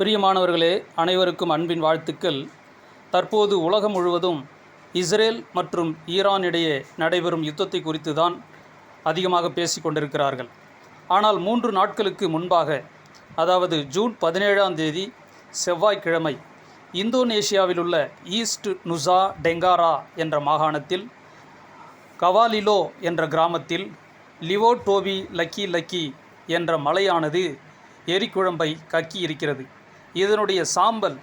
பிரியமானவர்களே அனைவருக்கும் அன்பின் வாழ்த்துக்கள். தற்போது உலகம் முழுவதும் இஸ்ரேல் மற்றும் ஈரான் இடையே நடைபெறும் யுத்தத்தை குறித்து தான் அதிகமாக பேசிக்கொண்டிருக்கிறார்கள் ஆனால் மூன்று நாட்களுக்கு முன்பாக அதாவது ஜூன் பதினேழாம் தேதி செவ்வாய்க்கிழமை இந்தோனேஷியாவில் உள்ள ஈஸ்ட் நுசா டெங்காரா என்ற மாகாணத்தில் கவாலிலோ என்ற கிராமத்தில் லிவோடோவி லக்கி லக்கி என்ற மலையானது எரிக்குழம்பை கக்கி இருக்கிறது இதனுடைய சாம்பல்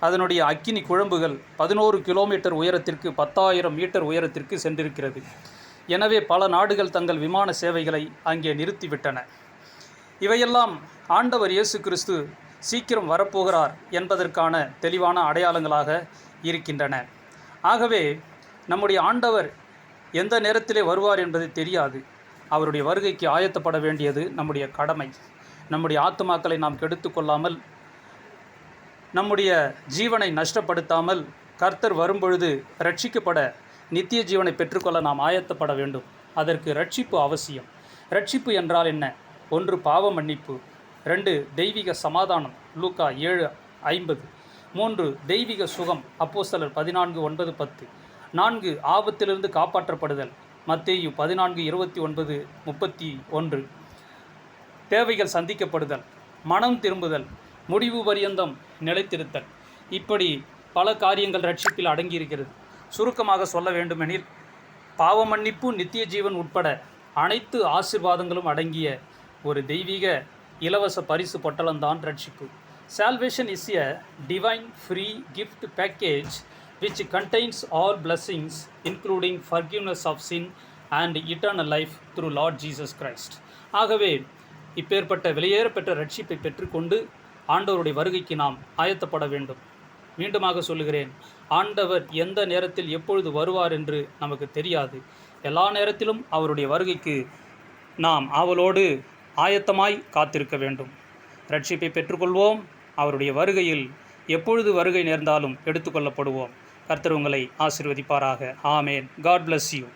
அதனுடைய அக்கினி குழம்புகள் பதினோரு கிலோமீட்டர் உயரத்திற்கு பத்தாயிரம் மீட்டர் உயரத்திற்கு சென்றிருக்கிறது. எனவே பல நாடுகள் தங்கள் விமான சேவைகளை அங்கே நிறுத்திவிட்டன. இவையெல்லாம் ஆண்டவர் இயேசு கிறிஸ்து சீக்கிரம் வரப்போகிறார் என்பதற்கான தெளிவான அடையாளங்களாக இருக்கின்றன. ஆகவே நம்முடைய ஆண்டவர் எந்த நேரத்திலே வருவார் என்பது தெரியாது. அவருடைய வருகைக்கு ஆயத்தப்பட வேண்டியது நம்முடைய கடமை. நம்முடைய ஆத்துமாக்களை நாம் கெடுத்து கொள்ளாமல் நம்முடைய ஜீவனை நஷ்டப்படுத்தாமல் கர்த்தர் வரும்பொழுது ரட்சிக்கப்பட நித்திய ஜீவனை பெற்றுக்கொள்ள நாம் ஆயத்தப்பட வேண்டும். அதற்கு ரட்சிப்பு அவசியம். ரட்சிப்பு என்றால் என்ன? ஒன்று பாவ மன்னிப்பு. ரெண்டு தெய்வீக சமாதானம். லூக்கா ஏழு ஐம்பது. மூன்று தெய்வீக சுகம். அப்போஸ்தலர் பதினான்கு ஒன்பது பத்து. நான்கு ஆபத்திலிருந்து காப்பாற்றப்படுதல். மத்தேயு பதினான்கு இருபத்தி ஒன்பது முப்பத்தி ஒன்று. தேவைகள் சந்திக்கப்படுதல். மனம் திரும்புதல். முடிவு பரியந்தம் நிலைத்திருத்தல். இப்படி பல காரியங்கள் ரட்சிப்பில் அடங்கியிருக்கிறது. சுருக்கமாக சொல்ல வேண்டுமெனில் பாவ மன்னிப்பு நித்திய ஜீவன் உட்பட அனைத்து ஆசீர்வாதங்களும் அடங்கிய ஒரு தெய்வீக இலவச பரிசு பொட்டலம்தான் ரட்சிப்பு. Salvation is a divine free gift package which contains all blessings including forgiveness of sin and eternal life through Lord Jesus Christ ஆகவே இப்பேற்பட்ட வெளியேறப்பெற்ற ரட்சிப்பை பெற்றுக்கொண்டு ஆண்டவருடைய வருகைக்கு நாம் ஆயத்தப்பட வேண்டும். மீண்டுமாக சொல்லுகிறேன் ஆண்டவர் எந்த நேரத்தில் எப்பொழுது வருவார் என்று நமக்கு தெரியாது. எல்லா நேரத்திலும் அவருடைய வருகைக்கு நாம் ஆவலோடு ஆயத்தமாய் காத்திருக்க வேண்டும். ரட்சிப்பை பெற்றுக்கொள்வோம் அவருடைய வருகையில் எப்பொழுது வருகை நேர்ந்தாலும் எடுத்துக்கொள்ளப்படுவோம். கர்த்தர் உங்களை ஆசிர்வதிப்பாராக. ஆமேன். God bless you